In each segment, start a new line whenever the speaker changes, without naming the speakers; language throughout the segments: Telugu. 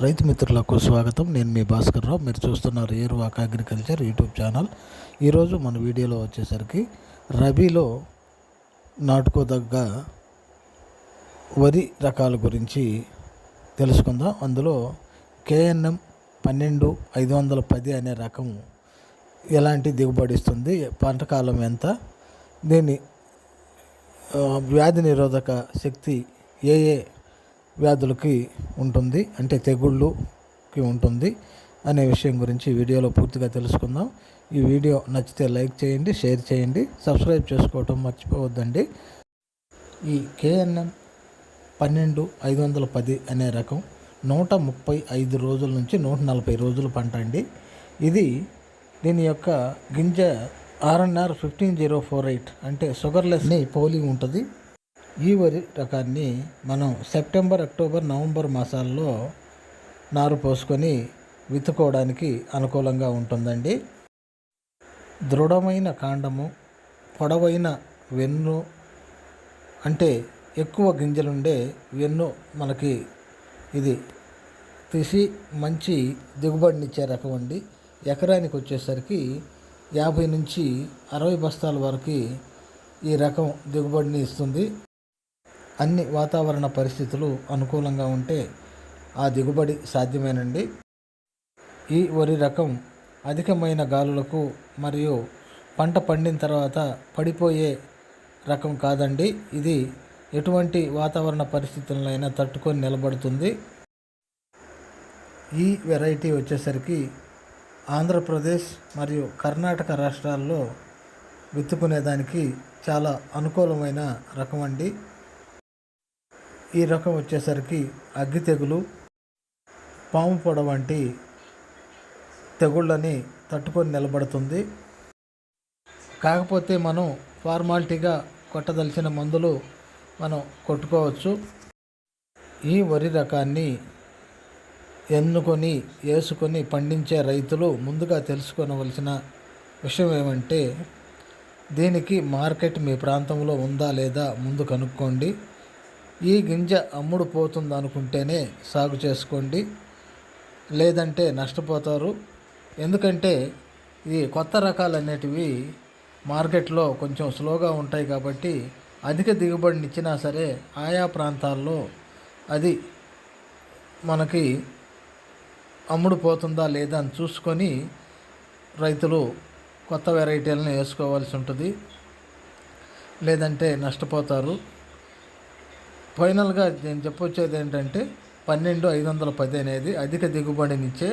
రైతు మిత్రులకు స్వాగతం. నేను మీ భాస్కర్ రావు. మీరు చూస్తున్నారు ఏరువాక అగ్రికల్చర్ యూట్యూబ్ ఛానల్. ఈరోజు మన వీడియోలో వచ్చేసరికి రబీలో నాటుకోదగ్గ వరి రకాల గురించి తెలుసుకుందాం. అందులో కేఎన్ఎం పన్నెండు ఐదు వందల పది అనే రకం ఎలాంటి దిగుబడి ఇస్తుంది? పంట కాలం ఎంత? దీని వ్యాధి నిరోధక శక్తి ఏ ఏ వ్యాధులకి ఉంటుంది అంటే తెగుళ్ళుకి ఉంటుంది అనే విషయం గురించి వీడియోలో పూర్తిగా తెలుసుకుందాం. ఈ వీడియో నచ్చితే లైక్ చేయండి షేర్ చేయండి సబ్స్క్రైబ్ చేసుకోవటం మర్చిపోవద్దండి. ఈ కేఎన్ఎం పన్నెండు ఐదు వందల పది అనే రకం నూట ముప్పై ఐదు రోజుల నుంచి నూట నలభై రోజులు పంట అండి. ఇది దీని యొక్క గింజ RNR fifteen zero four eight అంటే షుగర్లెస్ని పోలి ఉంటుంది. ఈ వరి రకాన్ని మనం సెప్టెంబర్ అక్టోబర్ నవంబర్ మాసాల్లో నారు పోసుకొని విత్తుకోవడానికి అనుకూలంగా ఉంటుందండి. దృఢమైన కాండము పొడవైన వెన్ను అంటే ఎక్కువ గింజలుండే వెన్ను మనకి ఇది తీసి మంచి దిగుబడినిచ్చే రకం అండి. ఎకరానికి వచ్చేసరికి యాభై నుంచి అరవై బస్తాల వరకు ఈ రకం దిగుబడిని ఇస్తుంది. అన్ని వాతావరణ పరిస్థితులు అనుకూలంగా ఉంటే ఆ దిగుబడి సాధ్యమేనండి. ఈ వరి రకం అధికమైన గాలులకు మరియు పంట పండిన తర్వాత పడిపోయే రకం కాదండి. ఇది ఎటువంటి వాతావరణ పరిస్థితులైనా తట్టుకొని నిలబడుతుంది. ఈ వెరైటీ వచ్చేసరికి ఆంధ్రప్రదేశ్ మరియు కర్ణాటక రాష్ట్రాల్లో విత్తుకునేదానికి చాలా అనుకూలమైన రకం అండి. ఈ రకం వచ్చేసరికి అగ్గి తెగులు పాము పొడ వంటి తెగుళ్ళని తట్టుకొని నిలబడుతుంది. కాకపోతే మనం ఫార్మాలిటీగా కొట్టదలిచిన మందులు మనం కొట్టుకోవచ్చు. ఈ వరి రకాన్ని ఎన్నుకొని వేసుకొని పండించే రైతులు ముందుగా తెలుసుకోవలసిన విషయం ఏమంటే దీనికి మార్కెట్ మీ ప్రాంతంలో ఉందా లేదా ముందు కనుక్కోండి. ఈ గింజ అమ్ముడు పోతుంది అనుకుంటేనే సాగు చేసుకోండి లేదంటే నష్టపోతారు. ఎందుకంటే ఈ కొత్త రకాలు అనేటివి మార్కెట్లో కొంచెం స్లోగా ఉంటాయి కాబట్టి అధిక దిగుబడిని ఇచ్చినా సరే ఆయా ప్రాంతాల్లో అది మనకి అమ్ముడు పోతుందా లేదా అని చూసుకొని రైతులు కొత్త వెరైటీలను వేసుకోవాల్సి ఉంటుంది లేదంటే నష్టపోతారు. ఫైనల్గా నేను చెప్పొచ్చేది ఏంటంటే పన్నెండు ఐదు వందల పది అనేది అధిక దిగుబడినిచ్చే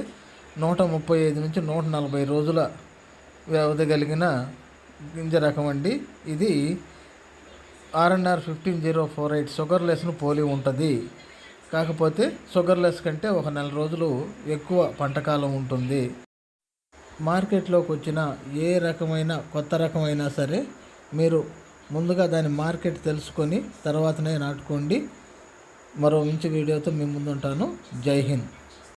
నూట ముప్పై ఐదు నుంచి నూట నలభై రోజుల వ్యవధి కలిగిన గింజ రకం అండి. ఇది RNR fifteen zero four eight షుగర్లెస్ను పోలి ఉంటుంది. కాకపోతే షుగర్లెస్ కంటే ఒక నెల రోజులు ఎక్కువ పంటకాలం ఉంటుంది. మార్కెట్లోకి వచ్చిన ఏ రకమైన కొత్త రకమైనా సరే మీరు ముందుగా దాని మార్కెట్ తెలుసుకొని తర్వాతనే నాటుకోండి. మరో మంచి వీడియోతో మీ ముందుంటాను. జై హింద్.